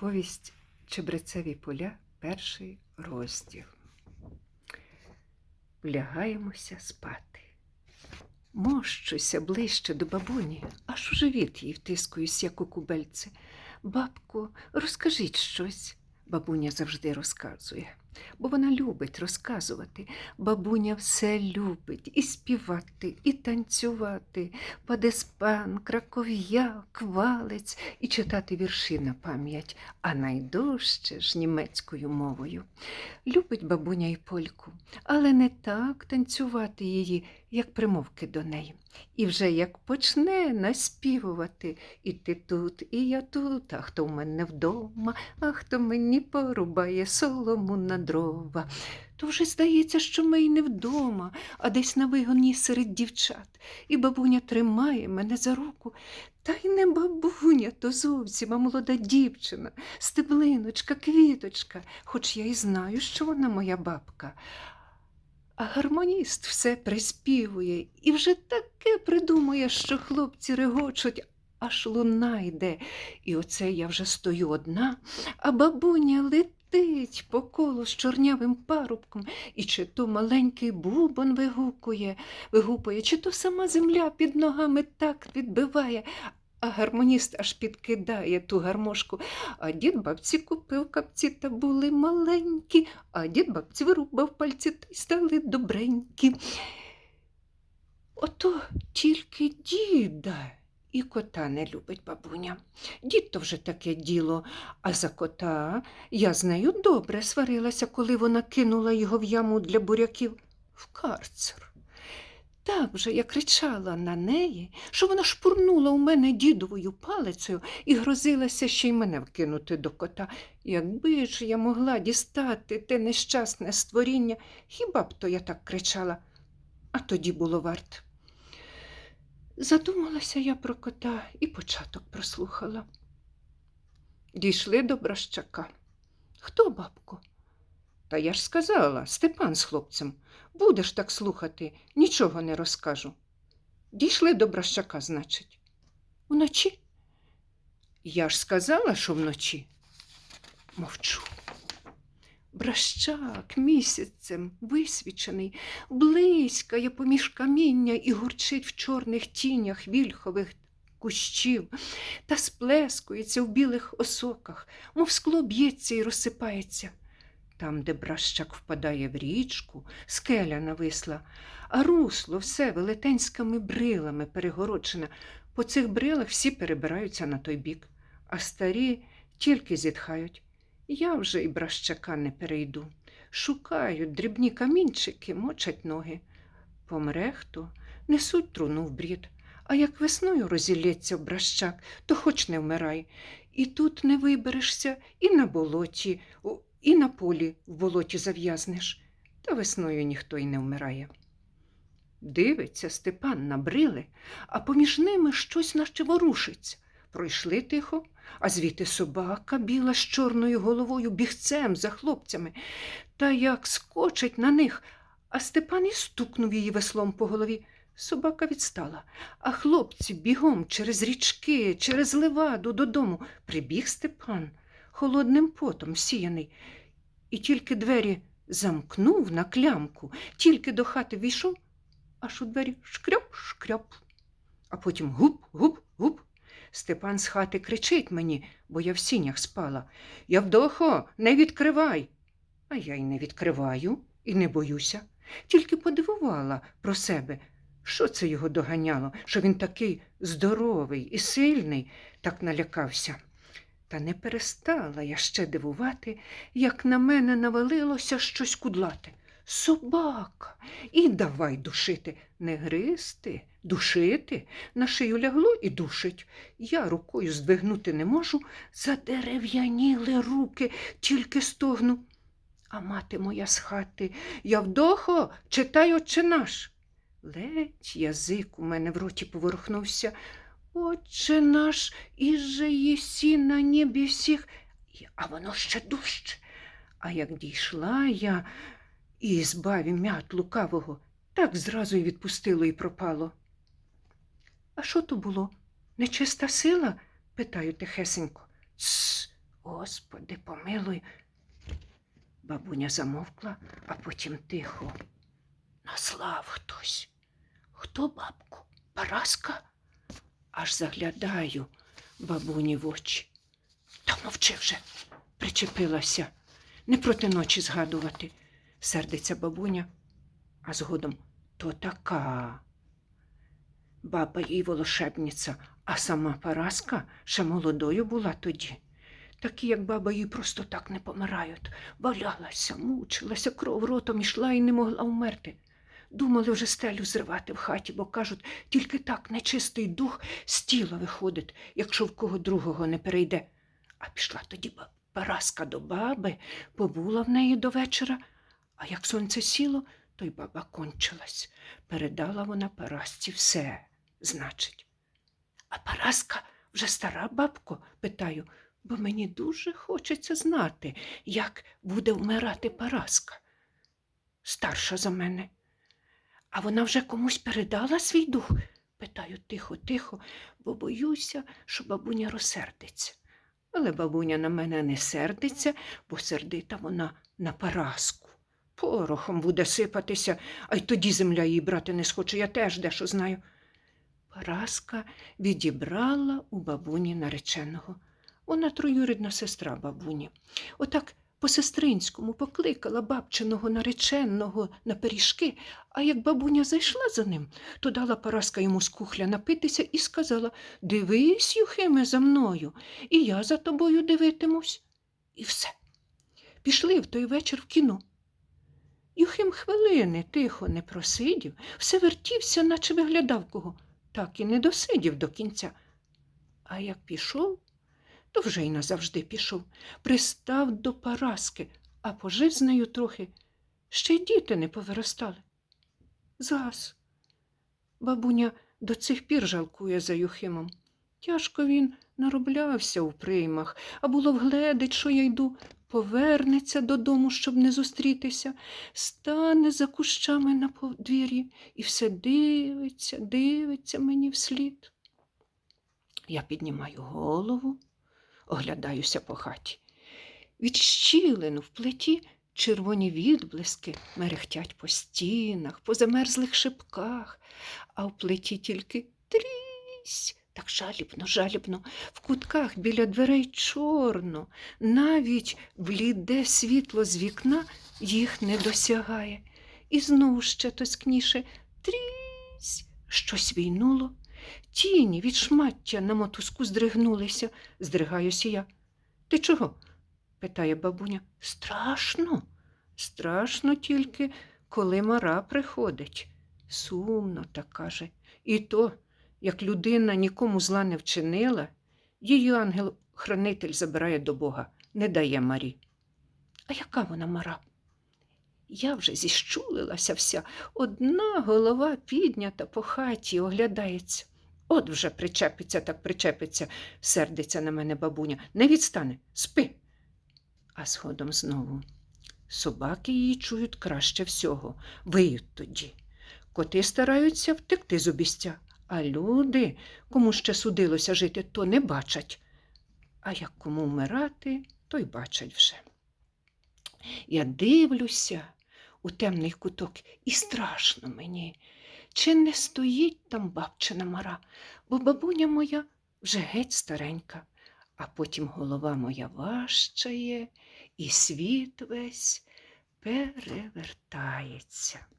Повість Чебрецеві поля, перший розділ. Влягаємося спати. Мощуся ближче до бабуні, аж у живіт їй втискуюсь, як у кубельце. Бабко, розкажіть щось. Бабуня завжди розказує, бо вона любить розказувати. Бабуня все любить. І співати, і танцювати, падеспан, краков'як, валець і читати вірші на пам'ять, а найдужче ж німецькою мовою. Любить бабуня і польку, але не так танцювати її, як примовки до неї. І вже як почне наспівувати, і ти тут, і я тут, а хто в мене вдома, а хто мені порубає солому на дрова. То вже здається, що ми й не вдома, а десь на вигоні серед дівчат. І бабуня тримає мене за руку. Та й не бабуня, то зовсім, а молода дівчина, стеблиночка, квіточка, хоч я і знаю, що вона моя бабка. А гармоніст все приспівує і вже таке придумує, що хлопці регочуть, аж луна йде. І оце я вже стою одна, а бабуня летить по колу з чорнявим парубком, і чи то маленький бубон вигукує, вигупує, чи то сама земля під ногами так відбиває. А гармоніст аж підкидає ту гармошку. А дід бабці купив капці та були маленькі, а дід бабці вирубав пальці та й стали добренькі. Ото тільки діда і кота не любить бабуня. Дід то вже таке діло, а за кота я з нею добре сварилася, коли вона кинула його в яму для буряків в карцер. Так вже я кричала на неї, що вона шпурнула у мене дідовою палицею і грозилася ще й мене вкинути до кота. Якби ж я могла дістати те нещасне створіння, хіба б то я так кричала, а тоді було варт. Задумалася я про кота і початок прослухала. Дійшли до Бращака. Хто, бабко? Та я ж сказала, Степан з хлопцем. Будеш так слухати, нічого не розкажу. Дійшли до Бращака, значить. Вночі? Я ж сказала, що вночі. Мовчу. Бращак місяцем висвічений, блискає поміж каміння і гурчить в чорних тінях вільхових кущів та сплескується в білих осоках, мов скло б'ється і розсипається. Там, де бращак впадає в річку, скеля нависла, а русло все велетенськими брилами перегороджене. По цих брилах всі перебираються на той бік, а старі тільки зітхають. Я вже і бращака не перейду. Шукають дрібні камінчики, мочать ноги. Помре хто, несуть труну в брід. А як весною розілється бращак, то хоч не вмирай. І тут не виберешся, і на болоті, і на полі в болоті зав'язнеш. Та весною ніхто й не вмирає. Дивиться Степан на брили, а поміж ними щось наче ворушиться. Пройшли тихо, а звідти собака біла з чорною головою бігцем за хлопцями. Та як скочить на них, а Степан і стукнув її веслом по голові. Собака відстала, а хлопці бігом через річки, через леваду додому прибіг Степан, холодним потом сіяний, і тільки двері замкнув на клямку, тільки до хати війшов, аж у двері шкряп, а потім гуп, гуп, гуп. Степан з хати кричить мені, бо я в сінях спала. Явдохо, не відкривай. А я й не відкриваю і не боюся. Тільки подивувала про себе, що це його доганяло, що він такий здоровий і сильний, так налякався. Та не перестала я ще дивувати, як на мене навалилося щось кудлате. Собака. І давай душити, не гризти, душити. На шию лягло і душить. Я рукою здвигнути не можу, задерев'яніли руки, тільки стогну. А мати моя з хати, Явдохо, читай отче наш. Ледь язик у мене в роті поворухнувся. Отче наш, іже єсі на небі всіх, а воно ще дужче. А як дійшла я і збавив м'ят лукавого, так зразу й відпустило і пропало. А що то було? Нечиста сила? питаю тихесенько. Тс, Господи, помилуй. Бабуня замовкла, а потім тихо. Наслав хтось. Хто, бабку? Параска? Аж заглядаю бабуні в очі. Та мовчи вже, причепилася. Не проти ночі згадувати. Сердиться бабуня, а згодом то така. Баба їй волошебниця, а сама Параска ще молодою була тоді. Такі, як баба, їй просто так не помирають. Валялася, мучилася, кров ротом ішла і не могла вмерти. Думали вже стелю зривати в хаті, бо кажуть, тільки так нечистий дух з тіла виходить, якщо в кого другого не перейде. А пішла тоді Параска до баби, побула в неї до вечора, а як сонце сіло, то й баба кончилась. Передала вона Парасці все, значить. А Параска вже стара бабко, питаю, бо мені дуже хочеться знати, як буде вмирати Параска. Старша за мене. А вона вже комусь передала свій дух? Питаю тихо, тихо, бо боюся, що бабуня розсердиться. Але бабуня на мене не сердиться, бо сердита вона на Параску. Порохом буде сипатися, а й тоді земля її брати не схоче, я теж дещо знаю. Параска відібрала у бабуні нареченого. Вона троюрідна сестра бабуні. Отак по-сестринському покликала бабчиного нареченого на пиріжки, а як бабуня зайшла за ним, то дала Параска йому з кухля напитися і сказала Дивись, Юхиме, за мною, і я за тобою дивитимусь. І все. Пішли в той вечір в кіно. Юхим хвилини тихо не просидів, все вертівся, наче виглядав кого, так і не досидів до кінця. А як пішов, то вже й назавжди пішов, пристав до Параски, а пожив з нею трохи. Ще й діти не повиростали. Зас. Бабуня до цих пір жалкує за Юхимом. Тяжко він нароблявся у приймах, а було вгледить, що я йду, повернеться додому, щоб не зустрітися, стане за кущами на подвір'ї і все дивиться, дивиться мені вслід. Я піднімаю голову, оглядаюся по хаті. Від щілин в плиті червоні відблиски мерехтять по стінах, по замерзлих шипках, а в плиті тільки трісь. Так жалібно, жалібно, в кутках біля дверей чорно, навіть бліде світло з вікна їх не досягає. І знову ще тоскніше трісь, щось війнуло. Тіні від шмаття на мотузку здригнулися. Здригаюся я. Ти чого? питає бабуня. Страшно. Страшно тільки, коли мара приходить. Сумно так каже. І то, як людина нікому зла не вчинила, її ангел-хранитель забирає до Бога, не дає Марі. А яка вона мара? Я вже зіщулилася вся, одна голова піднята по хаті, оглядається. От вже причепиться, так причепиться, сердиться на мене бабуня. Не відстане, спи. А згодом знову. Собаки її чують краще всього, виють тоді. Коти стараються втекти з обістя, а люди, кому ще судилося жити, то не бачать. А як кому вмирати, то й бачать вже. Я дивлюся у темний куток, і страшно мені. Чи не стоїть там бабчина мара, бо бабуня моя вже геть старенька, а потім голова моя важчає, і світ весь перевертається.